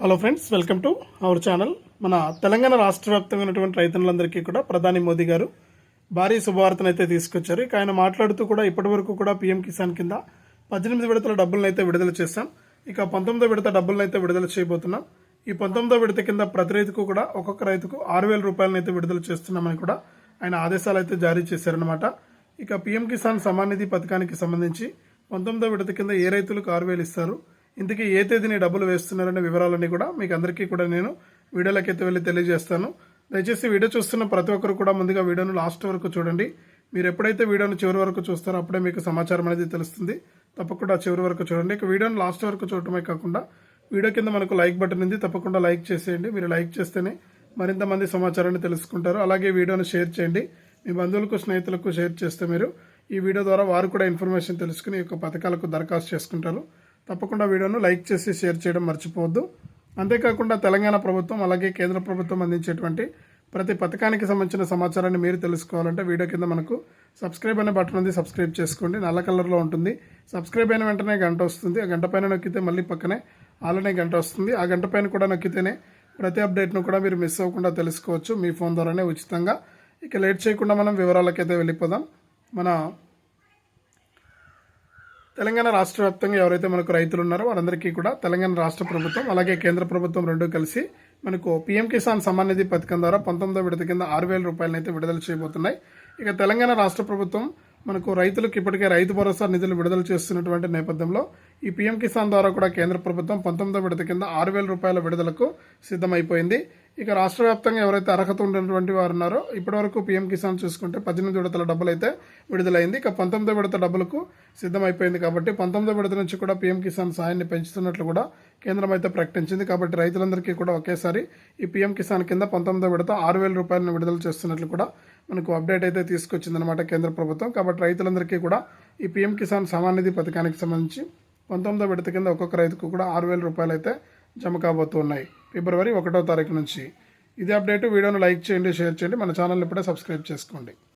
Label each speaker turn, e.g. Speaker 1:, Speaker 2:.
Speaker 1: Hello friends welcome to our channel మన తెలంగాణ రాష్ట్ర వ్యాప్తంగా ఉన్నటువంటి రైతులందరికీ కూడా ప్రధాని మోదీ గారు భారీ శుభవార్తను అయితే తీసుకొచ్చారు. ఇక ఆయన మాట్లాడుతూ కూడా ఇప్పటి వరకు కూడా పీఎం కిసాన్ కింద పద్దెనిమిది విడతల డబ్బులను అయితే విడుదల చేశాం. ఇక పంతొమ్మిదో విడత డబ్బులను అయితే విడుదల చేయబోతున్నాం. ఈ పంతొమ్మిదో విడత కింద ప్రతి రైతుకు కూడా ఒక్కొక్క రైతుకు ఆరు వేల రూపాయలను అయితే విడుదల చేస్తున్నామని కూడా ఆయన ఆదేశాలు అయితే జారీ చేశారనమాట ఇక పీఎం కిసాన్ సమాన్ నిధి పథకానికి సంబంధించి పంతొమ్మిదో విడత కింద ఏ రైతులకు ఆరు వేలు ఇస్తారు? ఇంతకీ ఏ తేదీని డబ్బులు వేస్తున్నారనే వివరాలన్నీ కూడా మీకు అందరికీ కూడా నేను వీడియోలోకి వెళ్ళి తెలియజేస్తాను. దయచేసి వీడియో చూస్తున్న ప్రతి ఒక్కరు కూడా ముందుగా వీడియోను లాస్ట్ వరకు చూడండి. మీరు ఎప్పుడైతే వీడియోను చివరి వరకు చూస్తారో అప్పుడే మీకు సమాచారం అనేది తెలుస్తుంది. తప్పకుండా చివరి వరకు చూడండి. ఇక వీడియోను లాస్ట్ వరకు చూడటమే కాకుండా వీడియో కింద మనకు లైక్ బటన్ ఉంది. తప్పకుండా లైక్ చేసేయండి. మీరు లైక్ చేస్తేనే మరింత మంది సమాచారాన్ని తెలుసుకుంటారు. అలాగే వీడియోను షేర్ చేయండి. మీ బంధువులకు స్నేహితులకు షేర్ చేస్తే మీరు ఈ వీడియో ద్వారా వారు కూడా ఇన్ఫర్మేషన్ తెలుసుకుని ఈ యొక్క పథకాలకు దరఖాస్తు చేసుకుంటారు. తప్పకుండా వీడియోను లైక్ చేసి షేర్ చేయడం మర్చిపోవద్దు. అంతేకాకుండా తెలంగాణ ప్రభుత్వం అలాగే కేంద్ర ప్రభుత్వం అందించేటువంటి ప్రతి పథకానికి సంబంధించిన సమాచారాన్ని మీరు తెలుసుకోవాలంటే వీడియో కింద మనకు సబ్స్క్రైబ్ అనే బటన్ ఉంది సబ్స్క్రైబ్ చేసుకోండి. నల్ల కలర్లో ఉంటుంది. సబ్స్క్రైబ్ అయిన వెంటనే గంట వస్తుంది. ఆ గంట పైన నొక్కితే మళ్ళీ పక్కనే ఆలనే గంట వస్తుంది. ఆ గంట పైన కూడా నొక్కితేనే ప్రతి అప్డేట్ను కూడా మీరు మిస్ అవ్వకుండా తెలుసుకోవచ్చు మీ ఫోన్ ద్వారానే ఉచితంగా. ఇక లేట్ చేయకుండా మనం వివరాలకైతే వెళ్ళిపోదాం. మన తెలంగాణ రాష్ట్ర వ్యాప్తంగా ఎవరైతే మనకు రైతులు ఉన్నారో వారందరికీ కూడా తెలంగాణ రాష్ట్ర ప్రభుత్వం అలాగే కేంద్ర ప్రభుత్వం రెండూ కలిసి మనకు పీఎం కిసాన్ సమ్మాన్ నిధి పథకం ద్వారా పంతొమ్మిదో విడత కింద ఆరు వేల రూపాయలనైతే విడుదల చేయబోతున్నాయి. ఇక తెలంగాణ రాష్ట్ర ప్రభుత్వం మనకు రైతులకు ఇప్పటికే రైతు భరోసా నిధులు విడుదల చేస్తున్నటువంటి నేపథ్యంలో ఈ పీఎం కిసాన్ ద్వారా కూడా కేంద్ర ప్రభుత్వం పంతొమ్మిదో విడత కింద ఆరు వేల రూపాయల విడుదలకు సిద్ధమైపోయింది. ఇక రాష్ట్ర వ్యాప్తంగా ఎవరైతే అర్హత ఉన్నటువంటి వారు ఉన్నారో ఇప్పటివరకు పీఎం కిసాన్ చూసుకుంటే పద్దెనిమిది విడతల డబ్బులు అయితే విడుదలైంది. ఇక పంతొమ్మిది విడత డబ్బులకు సిద్ధమైపోయింది కాబట్టి పంతొమ్మిది విడత నుంచి కూడా పీఎం కిసాన్ సాయాన్ని పెంచుతున్నట్లు కూడా కేంద్రం అయితే ప్రకటించింది. కాబట్టి రైతులందరికీ కూడా ఒకేసారి ఈ పీఎం కిసాన్ కింద పంతొమ్మిదో విడత ఆరు వేల రూపాయలను విడుదల చేస్తున్నట్లు కూడా మనకు అప్డేట్ అయితే తీసుకొచ్చిందనమాట కేంద్ర ప్రభుత్వం. కాబట్టి రైతులందరికీ కూడా ఈ పీఎం కిసాన్ సమానిధి పథకానికి సంబంధించి పంతొమ్మిదో విడత కింద ఒక్కొక్క రైతుకు కూడా ఆరు వేల రూపాయలు అయితే జమ కాబోతున్నాయి. ఫిబ్రవరి ఒకటో తారీఖు నుంచి. ఇది అప్డేట్ వీడియోను లైక్ చేయండి షేర్ చేయండి. మన ఛానల్ ఇప్పుడే సబ్స్క్రైబ్ చేసుకోండి.